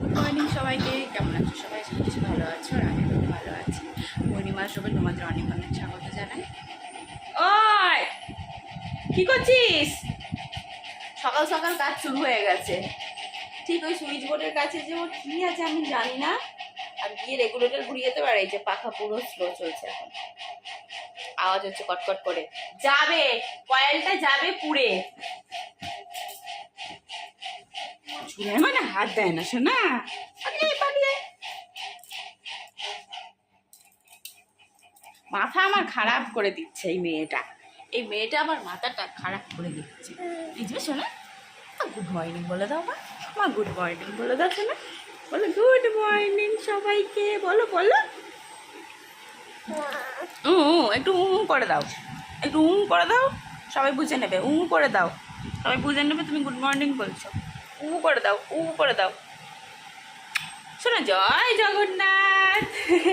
Morning সবাইকে। কেমন আছো সবাই? আশা ভালো আছো আর আমি খুব ভালো আছি। পূর্ণিমার সবাই তোমাদের অনেক অনেক স্বাগত জানাই। ওই, কি করছিস? সকাল সকাল কাজ শুরু হয়ে গেছে। ঠিক ওই সুইচ বোর্ডের কাছে যে ওর কি আছে আমি জানি না। আর গিয়ে রেগুলেটর ঘুরিয়ে পারে, এই যে পাখা পুরো স্লো চলছে এখন। আওয়াজ হচ্ছে কটকট করে। যাবে, কয়েলটা যাবে পুড়ে। মানে হাত দেয় না, শোনা? মাথা আমার খারাপ করে দিচ্ছে এই মেয়েটা। এই মেয়েটা আমার মাথাটা খারাপ করে দিচ্ছে। বুঝবে শোনা গুড মর্নিং বলে দাও মা। মা গুড মর্নিং বলে দাও শোনা। বলো গুড মর্নিং সবাইকে। বলো বলো। উ একটু উ করে দাও। একটু উ করে দাও, সবাই বুঝে নেবে। উ করে দাও। সবাই বুঝে নেবে তুমি গুড মর্নিং বলছো। উ করে দাও, উ করে দাও। শোনো, জয় জগন্নাথ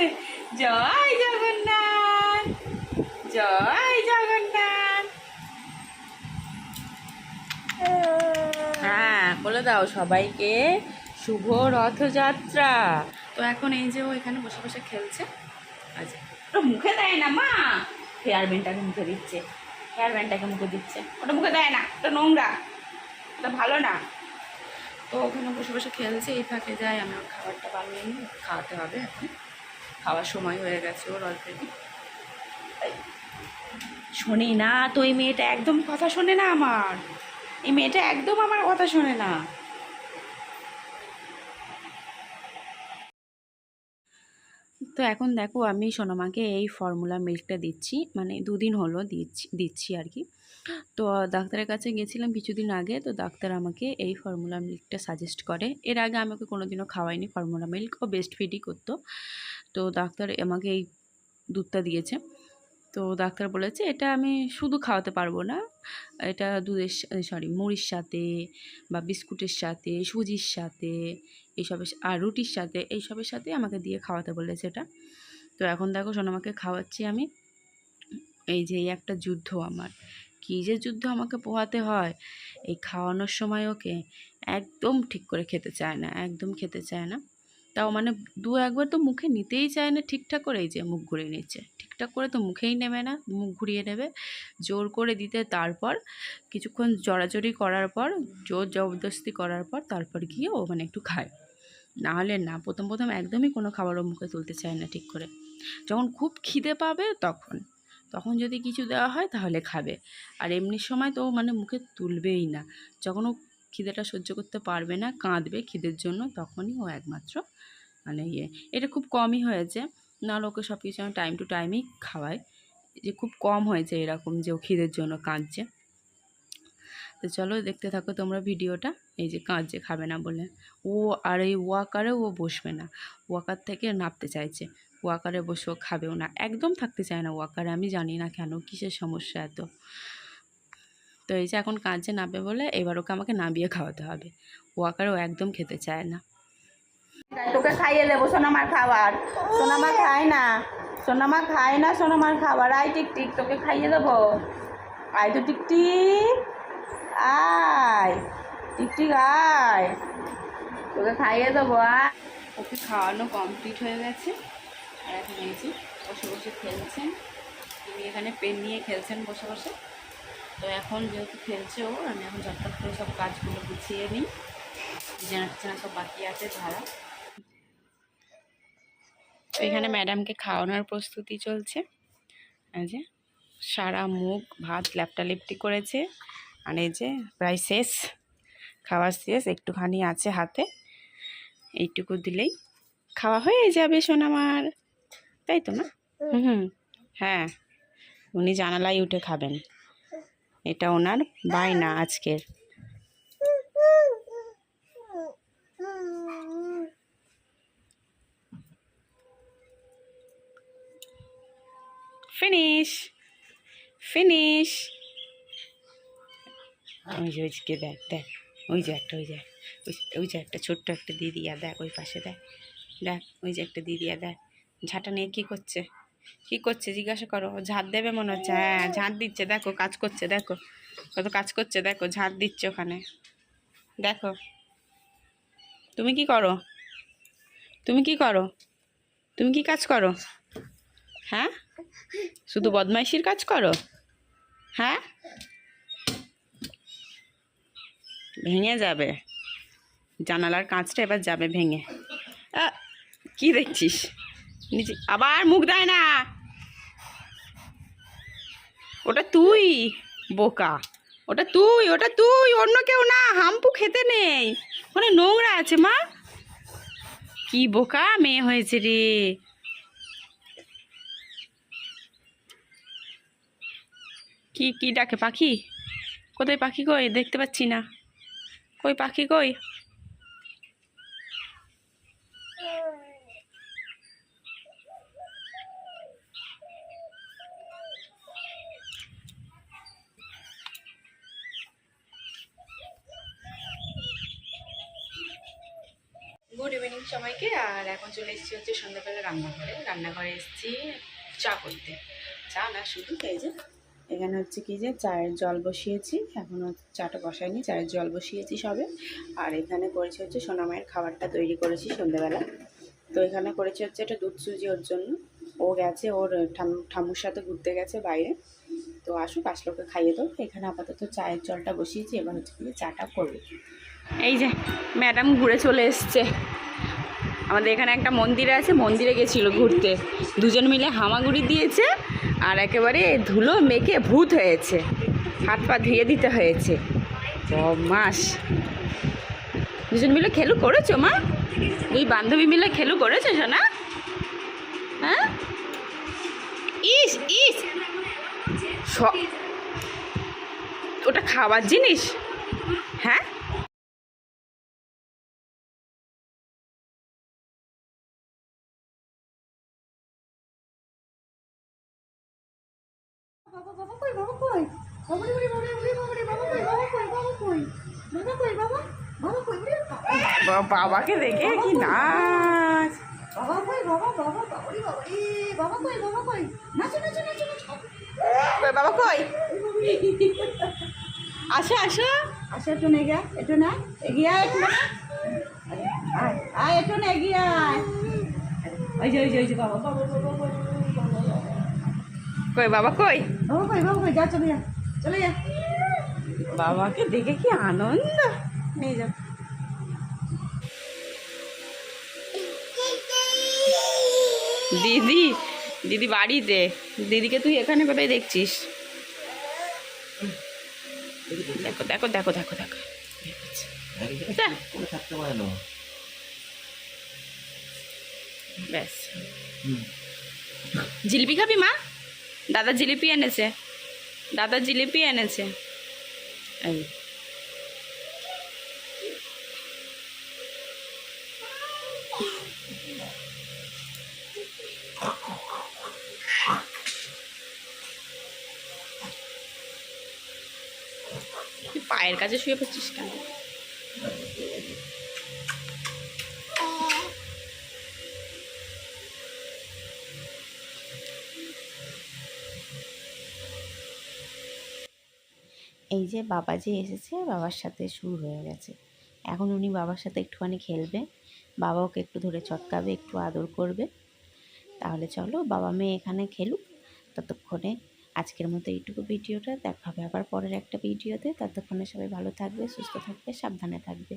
জয় জগন্নাথ জয় জগন্নাথ। হ্যাঁ বলে দাও সবাইকে শুভ রথযাত্রা। তো এখন এই যে ও এখানে বসে বসে খেলছে আচ্ছা ওটা মুখে দেয় না, মা। হেয়ার ব্যান্ডটাকে মুখে দিচ্ছে, হেয়ার ব্যান্ডটাকে মুখে দিচ্ছে। ওটা মুখে দেয় না, ওটা নোংরা, ওটা ভালো না। তো ওখানে বসে বসে খেলছে, এই ফাঁকে যায় আমি ওর খাবারটা বানিয়ে নিই, খাওয়াতে হবে খাওয়ার সময় হয়ে গেছে ওর অলরেডি শোনে না, তো এই মেয়েটা একদম কথা শোনে না আমার। এই মেয়েটা একদম আমার কথা শোনে না। তো এখন দেখো আমি সোনামাকে এই ফর্মুলা মিল্কটা দিচ্ছি মানে দুদিন হলো দিচ্ছি দিচ্ছি আর কি। তো ডাক্তারের কাছে গেছিলাম কিছুদিন আগে, তো ডাক্তার আমাকে এই ফর্মুলা মিল্কটা সাজেস্ট করে। এর আগে আমাকে কোনোদিনও খাওয়াইনি ফর্মুলা মিল্ক ও বেস্ট ফিডই করতো। তো ডাক্তার আমাকে এই দুধটা দিয়েছে। তো ডাক্তার বলেছে, এটা আমি শুধু খাওয়াতে পারব না, এটা দুধের সরি মুড়ির সাথে বা বিস্কুটের সাথে, সুজির সাথে এইসবের আর রুটির সাথে এইসবের সাথে আমাকে দিয়ে খাওয়াতে বলেছে এটা। তো এখন দেখো সোনামাকে খাওয়াচ্ছি আমি। এই যে একটা যুদ্ধ আমার। কী যে যুদ্ধ আমাকে পোহাতে হয়, এই খাওয়ানোর সময় ওকে একদম ঠিক করে খেতে চায় না, একদম খেতে চায় না। তাও মানে দু একবার তো মুখে নিতেই চায় না ঠিকঠাক করে, এই যে মুখ ঘুরিয়ে নিচ্ছে। ঠিকঠাক করে তো মুখেই নেবে না, মুখ ঘুরিয়ে নেবে। জোর করে দিতে তারপর, কিছুক্ষণ জড়াজড়ি করার পর, জোর জবরদস্তি করার পর তারপর গিয়ে ও মানে একটু খায়। না হলে না, প্রথম প্রথম একদমই কোনো খাবারও মুখে তুলতে চায় না ঠিক করে। যখন খুব খিদে পাবে তখন তখন যদি কিছু দেওয়া হয় তাহলে খাবে। আর এমনি সময় তো মানে মুখে তুলবেই না। যখন ও খিদেটা সহ্য করতে পারবে না, কাঁদবে খিদের জন্য, তখনই ও একমাত্র মানে ইয়ে। এটা খুব কমই হয়েছে, নাহলে ওকে সব কিছু আমি টাইম টু টাইমই খাওয়াই যে খুব কম হয়েছে এরকম যে ও খিদের জন্য কাঁদছে। তো চলো দেখতে থাকো তোমরা ভিডিওটা, এই যে কাঁদছে, খাবে না বলে। ও আর এই ওয়াকারে ও বসবে না, ওয়াকার থেকে নামতে চাইছে। ওয়াকারে বসেও খাবেও না, একদম থাকতে চায় না ওয়াকারে, আমি জানি না কেন, কিসের সমস্যা এত। তো এই যে এখন কাঁদছে নামবে বলে এবার ওকে আমাকে নামিয়ে খাওয়াতে হবে। ওয়াকারে ও একদম খেতে চায় না। তোকে খাইয়ে দেবো সোনামার খাবার। সোনামা খায় না। সোনামা খায় না সোনামার খাবার। আয় টিকটিক তোকে খাইয়ে দেবো। আয় তো টিকটিক আয়। টিকটিক আয়। তোকে খাইয়ে দেবো আয়। ওকে খাওয়ানো কমপ্লিট হয়ে গেছে। আর এখন এই যে বসে বসে খেলছেন। তিনি এখানে পেন নিয়ে খেলছেন বসে বসে। তো এখন যেহেতু খেলছে ও আমি এখন ঝটপট করে সব কাজগুলো গুছিয়ে নিই। বিছানা টিছানা সব বাকি আছে ধারা তো এখানে ম্যাডামকে খাওয়ানোর প্রস্তুতি চলছে। যে সারা মুখ ভাত ল্যাপটা লেপটি করেছে। আর এই যে প্রায় শেষ। খাওয়া শেষ একটুখানি আছে হাতে। এইটুকু দিলেই খাওয়া হয়ে যাবে সোনামার। তাই তো না? হুম হ্যাঁ। উনি জানালায় উঠে খাবেন। এটা ওনার বায়না আজকের। Finish finish. ওই যে ওইদিকে দেখ দেখ, ওই যে একটা ওই যে ওই যে একটা ছোট্ট একটা দিদি, আর দেখ, ওই পাশে দেখ দেখ, ওই যে একটা দিদি, আর দেখ, ঝাঁটা নিয়ে কী করছে? কী করছে? জিজ্ঞাসা করো। ঝাঁট দেবে মনে হচ্ছে। হ্যাঁ ঝাঁট দিচ্ছে। দেখো, কাজ করছে, দেখো। কত কাজ করছে, দেখো, ঝাঁট দিচ্ছে ওখানে। দেখো। তুমি কি করো? তুমি কি করো? তুমি কি কাজ করো? হ্যাঁ? শুধু বদমাইশির কাজ করো? হ্যাঁ? ভেঙে যাবে। জানালার কাঁচটা এবার যাবে ভেঙে। কি দেখছিস? নিচে আবার মুখ দেয় না। ওটা তুই, বোকা। ওটা তুই ওটা তুই, অন্য কেউ না, হাম্পু খেতে নেই। ওখানে নোংরা আছে, মা। কি বোকা মেয়ে হয়েছে রে। কি কি ডাকে পাখি? কোথায় পাখি কই? দেখতে পাচ্ছি না। কই পাখি কই? গুড ইভিনিং সবাইকে, আর এখন চলে এসেছি হচ্ছে সন্ধ্যাবেলা রান্নাঘরে। রান্নাঘরে এসেছি চা করতে। চা না, শুধু এই যে, এখানে হচ্ছে কি যে চায়ের জল বসিয়েছি। এখনও চাটা বসাইনি, চায়ের জল বসিয়েছি সবে। আর এখানে করেছি হচ্ছে সোনামায়ের খাবারটা তৈরি করেছি সন্ধ্যাবেলা। তো এখানে করেছি হচ্ছে একটা দুধ সুজি ওর জন্য। ও গেছে, ওর ঠাম- ঠাম্মুর সাথে ঘুরতে গেছে বাইরে। তো আসুক, আসলোকে খাইয়ে দাও। এখানে আপাতত চায়ের জলটা বসিয়েছি, এবার হচ্ছে কি যে চাটা করবে। এই যে, ম্যাডাম ঘুরে চলে এসছে। আমাদের এখানে একটা মন্দির আছে, মন্দিরে গেছিল ঘুরতে। দুজন মিলে হামাগুড়ি দিয়েছে, আর একেবারে ধুলো মেখে ভূত হয়েছে। হাত পা ধুয়ে দিতে হয়েছে। মাস দুজন মিলে খেলু করেছ, মা? দুই বান্ধবী মিলে খেলু করেছ, সোনা? হ্যাঁ? ইস ইস! ওটা খাবার জিনিস? হ্যাঁ? বাবা বাবা কই বাবা কই বাবা রে ওরে ওরে ওরে বাবা বাবা কই বাবা কই বাবা কই বাবা বাবা বাবা কই বাবা বাবাকে দেখে কি নাচ? বাবা কই বাবা বাবা বাবা কই বাবা কই? নাচো নাচো নাচো। বাবা কই? আসো আসো। আসো একটু না এগিয়ে একটু না এগিয়ে একটু না। আয় একটু না এগিয়ে ওই যে ওই যে ওই যে বাবা কই বাবা কই? বাবা কই বাবা কই যা চলে যা চলে যা। বাবাকে দেখে কি আনন্দ? নিয়ে যাও দিদি দিদি বাড়িতে। দিদিকে তুই এখানে কোথায় দেখছিস? দেখো দেখো দেখো দেখো দেখো। ব্যাস। জিলিপি খাবি মা? দাদা জিলিপি এনেছে। দাদা জিলিপি এনেছে। এই। তুই পায়ের কাছে শুয়ে পড়ছিস কেন? এই যে বাবা যে এসেছে, বাবার সাথে শুরু হয়ে গেছে। এখন উনি বাবার সাথে একটুখানি খেলবে, বাবা ওকে একটু ধরে চটকাবে, একটু আদর করবে। তাহলে চলো, বাবা মেয়ে এখানে খেলুক, ততক্ষণে আজকের মতো এইটুকু ভিডিওটা। দেখা হবে আবার পরের একটা ভিডিওতে। ততক্ষণে সবাই ভালো থাকবে, সুস্থ থাকবে, সাবধানে থাকবে।